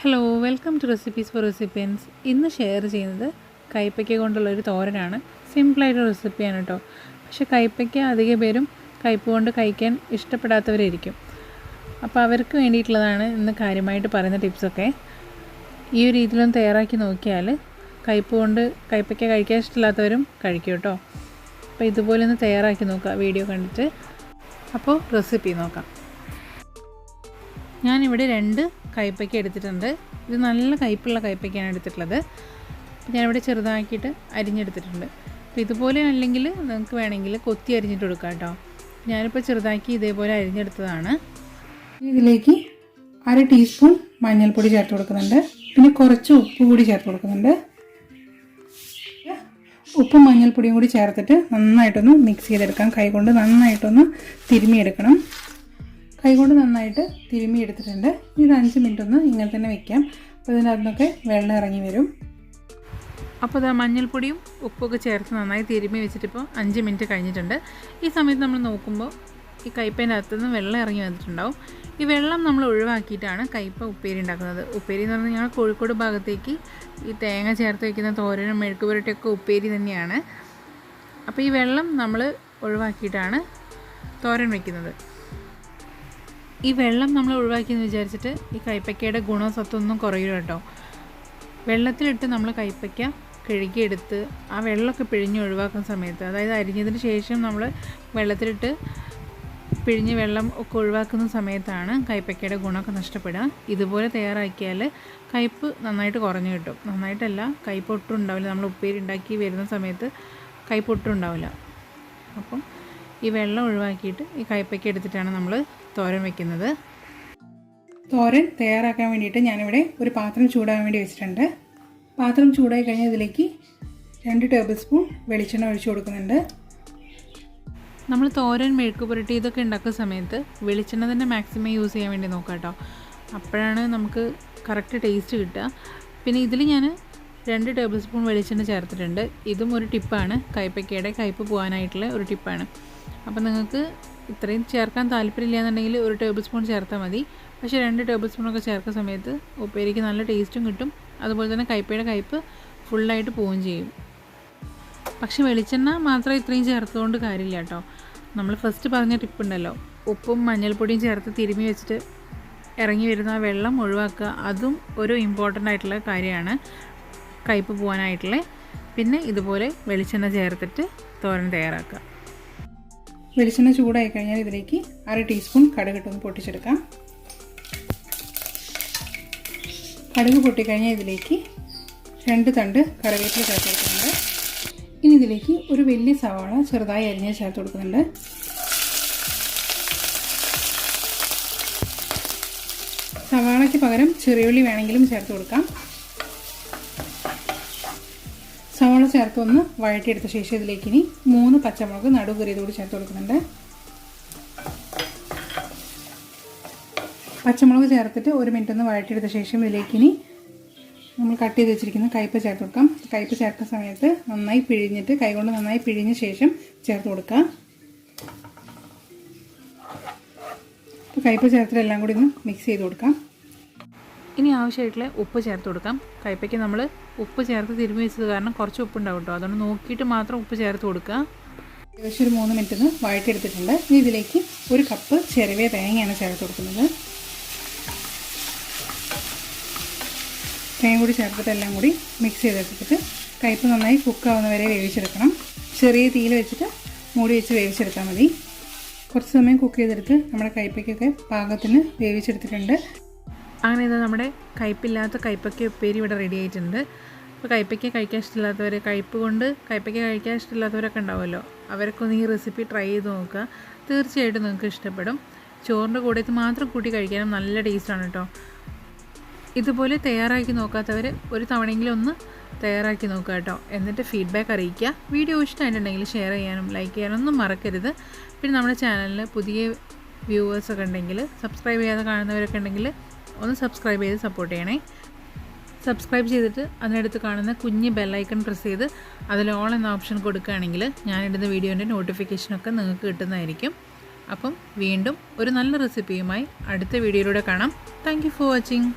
Hello welcome to recipes for recipients ഇന്ന് share ചെയ്യുന്നത് കൈപ്പയ്ക്ക കൊണ്ടുള്ള ഒരു തോരനാണ്. സിമ്പിളായിട്ട് റെസിപ്പിയാണ് കേട്ടോ പക്ഷെ കൈപ്പയ്ക്ക അധിക പേരും കയ്പ്പ് കൊണ്ട് കഴിക്കാൻ ഇഷ്ടപ്പെടാത്തവരായിരിക്കും. അപ്പോൾ അവർക്ക് വേണ്ടിയിട്ടുള്ളതാണ് ഇന്ന് കാര്യമായിട്ട് പറയുന്ന ടിപ്സൊക്കെ ഈ ഒരു രീതിയിലൊന്ന് തയ്യാറാക്കി നോക്കിയാൽ കയ്പ്പ് കൊണ്ട് കൈപ്പയ്ക്ക കഴിക്കാൻ ഇഷ്ടമില്ലാത്തവരും കഴിക്കും കേട്ടോ അപ്പോൾ ഇതുപോലെ ഒന്ന് തയ്യാറാക്കി നോക്കുക വീഡിയോ കണ്ടിട്ട്. അപ്പോൾ റെസിപ്പി നോക്കാം. ഞാനിവിടെ രണ്ട് കയ്പ്പയ്ക്ക എടുത്തിട്ടുണ്ട്. ഇത് നല്ല കയ്പ്പുള്ള കയ്പ്പയ്ക്കാണ് എടുത്തിട്ടുള്ളത്. ഞാനിവിടെ ചെറുതാക്കിയിട്ട് അരിഞ്ഞെടുത്തിട്ടുണ്ട്. അപ്പോൾ ഇതുപോലെ അല്ലെങ്കിൽ നിങ്ങൾക്ക് വേണമെങ്കിൽ കൊത്തി അരിഞ്ഞിട്ട് കൊടുക്കാം കേട്ടോ. ഞാനിപ്പോൾ ചെറുതാക്കി ഇതേപോലെ അരിഞ്ഞെടുത്തതാണ്. ഇതിലേക്ക് അര ടീസ്പൂൺ മഞ്ഞൾപ്പൊടി ചേർത്ത് കൊടുക്കുന്നുണ്ട്. പിന്നെ കുറച്ച് ഉപ്പ് കൂടി ചേർത്ത് കൊടുക്കുന്നുണ്ട്. ഉപ്പും മഞ്ഞൾപ്പൊടിയും കൂടി ചേർത്തിട്ട് നന്നായിട്ടൊന്ന് മിക്സ് ചെയ്തെടുക്കാം. കൈകൊണ്ട് നന്നായിട്ടൊന്ന് തിരുമിയെടുക്കണം കൈകൊണ്ട് നന്നായിട്ട് തിരുമ്മി എടുത്തിട്ടുണ്ട്. ഇത് അഞ്ച് മിനിറ്റ് ഒന്ന് ഇങ്ങനെ തന്നെ വെക്കാം. അപ്പോൾ ഇതിനകത്തുനിന്നൊക്കെ വെള്ളം ഇറങ്ങി വരും. അപ്പോൾ ഇതാ മഞ്ഞൾപ്പൊടിയും ഉപ്പൊക്കെ ചേർത്ത് നന്നായി തിരുമ്മി വെച്ചിട്ടിപ്പോൾ അഞ്ച് മിനിറ്റ് കഴിഞ്ഞിട്ടുണ്ട്. ഈ സമയത്ത് നമ്മൾ നോക്കുമ്പോൾ ഈ കയ്പേന്റെ അകത്തു നിന്ന് വെള്ളം ഇറങ്ങി വന്നിട്ടുണ്ടാവും. ഈ വെള്ളം നമ്മൾ ഒഴിവാക്കിയിട്ടാണ് കയ്പ ഉപ്പേരി ഉണ്ടാക്കുന്നത്. ഉപ്പേരി എന്ന് പറഞ്ഞാൽ ഞങ്ങൾ കോഴിക്കോട് ഭാഗത്തേക്ക് ഈ തേങ്ങ ചേർത്ത് വയ്ക്കുന്ന തോരനും മെഴുക്ക് പുരട്ടിയൊക്കെ ഉപ്പേരി തന്നെയാണ്. അപ്പോൾ ഈ വെള്ളം നമ്മൾ ഒഴിവാക്കിയിട്ടാണ് തോരൻ വയ്ക്കുന്നത് ഈ വെള്ളം നമ്മൾ ഒഴിവാക്കിയെന്ന് വിചാരിച്ചിട്ട് ഈ കൈപ്പയ്ക്കയുടെ ഗുണസത്വമൊന്നും കുറയില്ല കേട്ടോ. വെള്ളത്തിലിട്ട് നമ്മൾ കൈപ്പയ്ക്ക കഴുകിയെടുത്ത് ആ വെള്ളമൊക്കെ പിഴിഞ്ഞ് ഒഴിവാക്കുന്ന സമയത്ത് അതായത് അരിഞ്ഞതിന് ശേഷം നമ്മൾ വെള്ളത്തിലിട്ട് പിഴിഞ്ഞ് വെള്ളം ഒക്കെ ഒഴിവാക്കുന്ന സമയത്താണ് കൈപ്പക്കയുടെ ഗുണമൊക്കെ നഷ്ടപ്പെടുക. ഇതുപോലെ തയ്യാറാക്കിയാൽ കയ്പ്പ് നന്നായിട്ട് കുറഞ്ഞു കിട്ടും. നന്നായിട്ടല്ല കയ്പ്പ് ഒട്ടും ഉണ്ടാവില്ല നമ്മൾ ഉപ്പേരി ഉണ്ടാക്കി വരുന്ന സമയത്ത് കയ്പ്പ് ഒട്ടും ഉണ്ടാവില്ല അപ്പം ഈ വെള്ളം ഒഴിവാക്കിയിട്ട് ഈ കയ്പ്പയ്ക്ക് എടുത്തിട്ടാണ് നമ്മൾ തോരൻ വെക്കുന്നത്. തോരൻ തയ്യാറാക്കാൻ വേണ്ടിയിട്ട് ഞാനിവിടെ ഒരു പാത്രം ചൂടാകാൻ വേണ്ടി വെച്ചിട്ടുണ്ട്. പാത്രം ചൂടായി കഴിഞ്ഞാൽ ഇതിലേക്ക് രണ്ട് ടേബിൾ സ്പൂൺ വെളിച്ചെണ്ണ ഒഴിച്ചു കൊടുക്കുന്നുണ്ട്. നമ്മൾ തോരൻ മെഴുക്ക് പുരട്ടി ഇതൊക്കെ ഉണ്ടാക്കുന്ന സമയത്ത് വെളിച്ചെണ്ണ തന്നെ മാക്സിമം യൂസ് ചെയ്യാൻ വേണ്ടി നോക്കാം കേട്ടോ. അപ്പോഴാണ് നമുക്ക് കറക്റ്റ് ടേസ്റ്റ് കിട്ടുക. പിന്നെ ഇതിൽ ഞാൻ രണ്ട് ടേബിൾ സ്പൂൺ വെളിച്ചെണ്ണ ചേർത്തിട്ടുണ്ട്. ഇതും ഒരു ടിപ്പാണ് കയ്പ്പയ്ക്കയുടെ കയ്പ്പ് പോകാനായിട്ടുള്ള ഒരു ടിപ്പാണ് അപ്പോൾ നിങ്ങൾക്ക് ഇത്രയും ചേർക്കാൻ താല്പര്യമില്ല എന്നുണ്ടെങ്കിൽ ഒരു ടേബിൾ സ്പൂൺ ചേർത്താൽ മതി. പക്ഷേ രണ്ട് ടേബിൾ സ്പൂണൊക്കെ ചേർക്കുന്ന സമയത്ത് ഉപ്പേരിക്ക് നല്ല ടേസ്റ്റും കിട്ടും. അതുപോലെ തന്നെ കയ്പയുടെ കയ്പ്പ് ഫുള്ളായിട്ട് പോവുകയും ചെയ്യും. പക്ഷേ വെളിച്ചെണ്ണ മാത്രം ഇത്രയും ചേർത്തുകൊണ്ട് കാര്യമില്ല കേട്ടോ. നമ്മൾ ഫസ്റ്റ് പറഞ്ഞ ടിപ്പ് ഉണ്ടല്ലോ. ഉപ്പും മഞ്ഞൾപ്പൊടിയും ചേർത്ത് തിരുമ്മി വെച്ചിട്ട് ഇറങ്ങി വരുന്ന വെള്ളം ഒഴിവാക്കുക. അതും ഒരു ഇമ്പോർട്ടന്റ് ആയിട്ടുള്ള കാര്യമാണ് കയ്പ്പ് പോകാനായിട്ടുള്ള. പിന്നെ ഇതുപോലെ വെളിച്ചെണ്ണ ചേർത്തിട്ട് തോരൻ തയ്യാറാക്കുക. വെളിച്ചെണ്ണ ചൂടായി കഴിഞ്ഞാൽ ഇതിലേക്ക് അര ടീസ്പൂൺ കടുക് ഇട്ടൊന്ന് പൊട്ടിച്ചെടുക്കാം. കടുക് പൊട്ടിക്കഴിഞ്ഞാൽ ഇതിലേക്ക് രണ്ട് തണ്ട് കറിവേപ്പില ചേർത്ത് ഇനി ഇതിലേക്ക് ഒരു വലിയ സവാള ചെറുതായി അരിഞ്ഞ് ചേർത്ത് കൊടുക്കുന്നുണ്ട്. സവാളയ്ക്ക് പകരം ചെറിയുള്ളി വേണമെങ്കിലും ചേർത്ത് കൊടുക്കാം. സവാള ചേർത്ത് ഒന്ന് വഴറ്റിയെടുത്ത ശേഷം ഇതിലേക്ക് ഇനി മൂന്ന് പച്ചമുളക് നടുകറിയതോട് ചേർത്ത് കൊടുക്കുന്നുണ്ട്. പച്ചമുളക് ചേർത്തിട്ട് ഒരു മിനിറ്റ് ഒന്ന് വഴറ്റിയെടുത്ത ശേഷം ഇതിലേക്ക് ഇനി നമ്മൾ കട്ട് ചെയ്ത് വെച്ചിരിക്കുന്ന കയ്പ് ചേർത്ത് കൊടുക്കാം. കയ്പ് ചേർത്ത സമയത്ത് നന്നായി പിഴിഞ്ഞിട്ട് കൈകൊണ്ട് നന്നായി പിഴിഞ്ഞ ശേഷം ചേർത്ത് അപ്പോൾ കയ്പ ചേർത്തിട്ട് എല്ലാം കൂടി ഒന്ന് മിക്സ് ചെയ്ത് കൊടുക്കാം. ഇനി ആവശ്യമായിട്ടുള്ള ഉപ്പ് ചേർത്ത് കൊടുക്കാം. കയ്പ്പയ്ക്ക് നമ്മൾ ഉപ്പ് ചേർത്ത് തിരുമ്മി വെച്ചത് കാരണം കുറച്ച് ഉപ്പുണ്ടാവും കേട്ടോ അതുകൊണ്ട് നോക്കിയിട്ട് മാത്രം ഉപ്പ് ചേർത്ത് കൊടുക്കുക. ഏകദേശം ഒരു മൂന്ന് മിനിറ്റ് ഒന്ന് വഴറ്റിയെടുത്തിട്ടുണ്ട്. ഇനി ഇതിലേക്ക് ഒരു കപ്പ് ചെറിയ തേങ്ങയാണ് ചേർത്ത് കൊടുക്കുന്നത്. തേങ്ങ കൂടി ചേർത്തിട്ട് എല്ലാം കൂടി മിക്സ് ചെയ്തെടുത്തിട്ട് കയ്പ്പ് നന്നായി കുക്കാവുന്ന വരെ വേവിച്ചെടുക്കണം. ചെറിയ തീയിൽ വെച്ചിട്ട് മൂടി വെച്ച് വേവിച്ചെടുത്താൽ മതി. കുറച്ച് സമയം കുക്ക് ചെയ്തെടുത്ത് നമ്മുടെ കയ്പ്പയ്ക്കൊക്കെ പാകത്തിന് വേവിച്ചെടുത്തിട്ടുണ്ട്. അങ്ങനെ ഇത് നമ്മുടെ കയ്പില്ലാത്ത കയ്പ്പയ്ക്ക ഉപ്പേരി ഇവിടെ റെഡി ആയിട്ടുണ്ട്. അപ്പോൾ കയ്പ്പയ്ക്ക് കഴിക്കാൻ ഇഷ്ടമില്ലാത്തവർ കയ്പ്പ് കൊണ്ട് കയ്പ്പയ്ക്ക് കഴിക്കാൻ ഇഷ്ടമില്ലാത്തവരൊക്കെ ഉണ്ടാവുമല്ലോ. അവർക്കൊന്ന് ഈ റെസിപ്പി ട്രൈ ചെയ്ത് നോക്കുക. തീർച്ചയായിട്ടും നിങ്ങൾക്ക് ഇഷ്ടപ്പെടും. ചോറിന്റെ കൂടെ ഇത് മാത്രം കൂട്ടി കഴിക്കാനും നല്ല ടേസ്റ്റാണ് കേട്ടോ ഇതുപോലെ തയ്യാറാക്കി നോക്കാത്തവർ ഒരു തവണയെങ്കിലും ഒന്ന് തയ്യാറാക്കി നോക്കുക കേട്ടോ എന്നിട്ട് ഫീഡ്ബാക്ക് അറിയിക്കുക. വീഡിയോ ഇഷ്ടമായിട്ടുണ്ടെങ്കിൽ ഷെയർ ചെയ്യാനും ലൈക്ക് ചെയ്യാനും ഒന്നും മറക്കരുത്. പിന്നെ നമ്മുടെ ചാനലിൽ പുതിയ വ്യൂവേഴ്സൊക്കെ ഉണ്ടെങ്കിൽ സബ്സ്ക്രൈബ് ചെയ്യാതെ കാണുന്നവരൊക്കെ ഉണ്ടെങ്കിൽ ഒന്ന് സബ്സ്ക്രൈബ് ചെയ്ത് സപ്പോർട്ട് ചെയ്യണേ. സബ്സ്ക്രൈബ് ചെയ്തിട്ട് അതിനടുത്ത് കാണുന്ന കുഞ്ഞ് ബെല്ലൈക്കൺ പ്രസ് ചെയ്ത് അതിൽ ഓൾ എന്ന ഓപ്ഷൻ കൊടുക്കുകയാണെങ്കിൽ ഞാനിടുന്ന വീഡിയോന്റെ നോട്ടിഫിക്കേഷനൊക്കെ നിങ്ങൾക്ക് കിട്ടുന്നതായിരിക്കും. അപ്പം വീണ്ടും ഒരു നല്ല റെസിപ്പിയുമായി അടുത്ത വീഡിയോയിലൂടെ കാണാം. Thank for watching